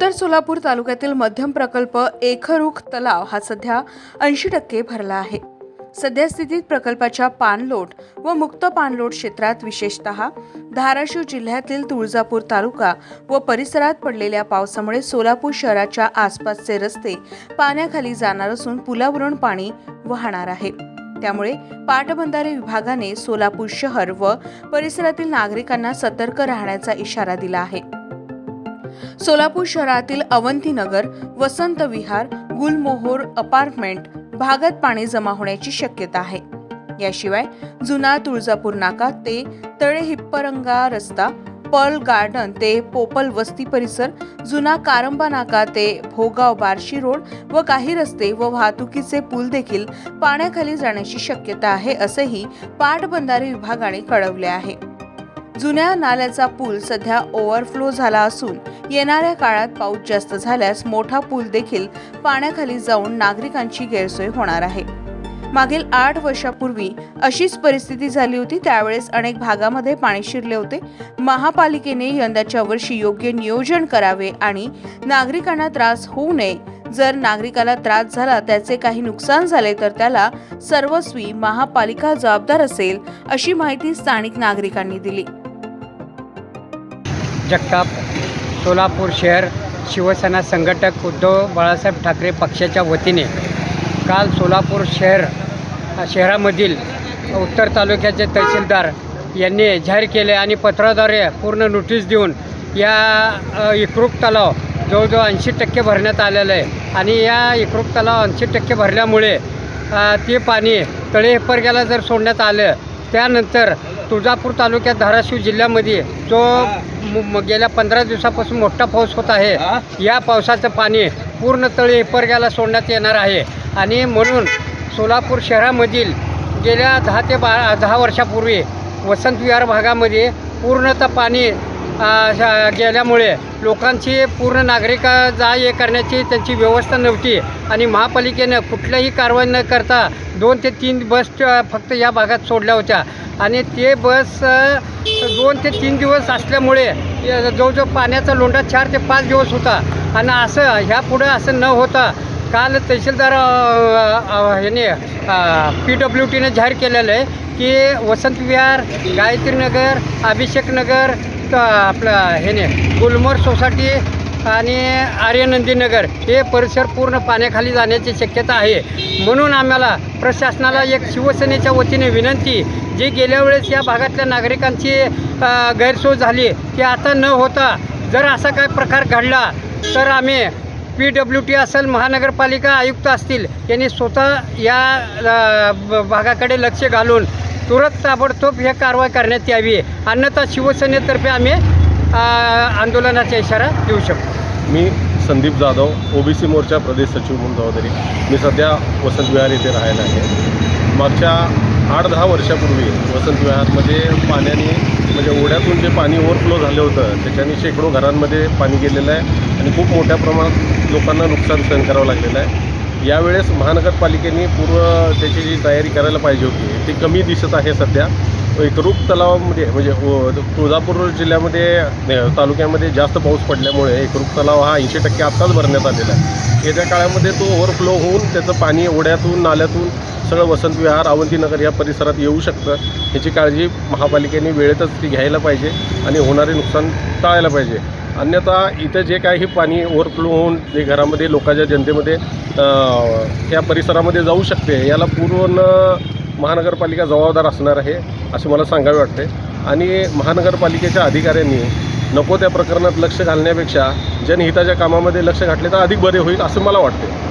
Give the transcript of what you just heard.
उत्तर सोलापूर तालुक्यातील मध्यम प्रकल्प एकरुख तलाव हा सध्या ऐंशी टक्के भरला आहे. सध्या स्थितीत प्रकल्पाच्या पाणलोट व मुक्त पाणलोट क्षेत्रात विशेषतः धाराशिव जिल्ह्यातील तुळजापूर तालुका व परिसरात पडलेल्या पावसामुळे सोलापूर शहराच्या आसपासचे रस्ते पाण्याखाली जाणार असून पुलावरून पाणी वाहणार आहे. त्यामुळे पाटबंधारे विभागाने सोलापूर शहर व परिसरातील नागरिकांना सतर्क राहण्याचा इशारा दिला आहे. सोलापूर शहरातील अवंतीनगर वसंत विहार गुलमोहोर अपार्टमेंट भागात पाणी जमा होण्याची शक्यता आहे. याशिवाय जुना तुळजापूर नाका ते तळे हिप्परंगा रस्ता पर्ल गार्डन ते पोपल वस्ती परिसर जुना कारंबा नाका ते भोगाव बार्शी रोड व काही रस्ते व वाहतुकीचे पूल देखील पाण्याखाली जाण्याची शक्यता आहे असेही पाटबंधारे विभागाने कळवले आहे. जुन्या नाल्याचा पूल सध्या ओव्हरफ्लो झाला असून येणाऱ्या काळात पाऊस जास्त झाल्यास मोठा पूल देखील पाण्याखाली जाऊन नागरिकांची गैरसोय होणार आहे. मागील आठ वर्षापूर्वी अशीच परिस्थिती झाली होती. त्यावेळेस अनेक भागामध्ये पाणी शिरले होते. महापालिकेने यंदाच्या वर्षी योग्य नियोजन करावे आणि नागरिकांना त्रास होऊ नये. जर नागरिकाला त्रास झाला त्याचे काही नुकसान झाले तर त्याला सर्वस्वी महापालिका जबाबदार असेल अशी माहिती स्थानिक नागरिकांनी दिली. जगताप सोलापूर शहर शिवसेना संघटक उद्धव बाळासाहेब ठाकरे पक्षाच्या वतीने काल सोलापूर शहर शहरामधील उत्तर तालुक्याचे तहसीलदार यांनी जाहीर केले आणि पत्राद्वारे पूर्ण नोटीस देऊन या अ, एकरूप तलाव जवळजवळ ऐंशी टक्के भरण्यात आलेलं आहे. आणि या एकरूप तलाव ऐंशी टक्के भरल्यामुळे ते पाणी तळे हेप्परग्याला जर सोडण्यात आलं त्यानंतर तुळजापूर तालुक्यात धाराशिव जिल्ह्यामध्ये जो म- गेल्या पंधरा दिवसापासून मोठा पाऊस होत आहे. या पावसाचं पाणी पूर्ण तळे हेप्परग्याला सोडण्यात येणार आहे. आणि म्हणून सोलापूर शहरामधील गेल्या दहा ते बारा दहा वर्षापूर्वी वसंत विहार भागामध्ये पूर्णतः पाणी गेल्यामुळे लोकांची पूर्ण नागरिक जा ये करण्याची त्यांची व्यवस्था नव्हती आणि महापालिकेनं कुठल्याही कारवाई न करता दोन ते तीन बस फक्त या भागात सोडल्या होत्या. आणि ते बस दोन ते तीन दिवस असल्यामुळे जवळजवळ पाण्याचा लोंढा चार ते पाच दिवस होता. आणि असं ह्यापुढं असं न होता काल तहसीलदार ह्याने पी डब्ल्यू टीने जाहीर केलेलं आहे की वसंत विहार गायत्रीनगर अभिषेकनगर नगर आपलं ह्याने गुलमोर सोसायटी आणि आर्यनंदीनगर हे परिसर पूर्ण पाण्याखाली जाण्याची शक्यता आहे. म्हणून आम्हाला प्रशासनाला एक शिवसेनेच्या वतीने विनंती जी गेल्या वेळेस या भागातल्या नागरिकांची गैरसोय झाली ती आता न होता जर असा काय प्रकार घडला तर आम्ही पी डब्ल्यू टी असेल महानगरपालिका आयुक्त असतील यांनी स्वतः या भागाकडे लक्ष घालून तुरंत ताबडतोब हे कारवाई करण्यात यावी. अन्यथा शिवसेनेतर्फे आम्ही आंदोलनाचा इशारा देऊ शकतो. मी संदीप जाधव ओबीसी मोर्चा प्रदेश सचिव म्हणून जबाबदारी. मी सध्या वसंत विहार येथे राहायला आहे. मागच्या आठ दहा वर्षापूर्वी वसंत विहारमध्ये पाण्याने म्हणजे ओढ्यातून जे पाणी ओव्हरफ्लो झालं होतं त्याच्याने शेकडो घरांमध्ये पाणी गेलेलं आहे आणि खूप मोठ्या प्रमाणात लोकांना नुकसान सहन करावं लागलेलं आहे. यावेळेस महानगरपालिकेने पूर्व त्याची जी तयारी करायला पाहिजे होती ती कमी दिसत आहे सध्या. एकरूप तलावामध्ये म्हणजे तुळजापूर जिल्ह्यामध्ये तालुक्यामध्ये जास्त पाऊस पडल्यामुळे एकरूप तलाव हा ऐंशी टक्के आत्ताच भरण्यात आलेला आहे. येत्या काळामध्ये तो ओव्हरफ्लो होऊन त्याचं पाणी ओढ्यातून नाल्यातून सगळं वसंत विहार अवंतीनगर या परिसरात येऊ शकतं. ह्याची काळजी महापालिकेने वेळेतच ती घ्यायला पाहिजे आणि होणारे नुकसान टाळायला पाहिजे. अन्यथा इथं जे काही पाणी ओव्हरफ्लो होऊन जे घरामध्ये लोकांच्या जनतेमध्ये या परिसरामध्ये जाऊ शकते याला पूर्ण महानगरपालिका जबाबदार असणार आहे असे मला सांगावे वाटते. आणि महानगरपालिकेच्या अधिकाऱ्यांनी नको त्या प्रकरणात लक्ष घालण्यापेक्षा जनहिताच्या कामामध्ये लक्ष घातले तर अधिक बरे होईल असं मला वाटते.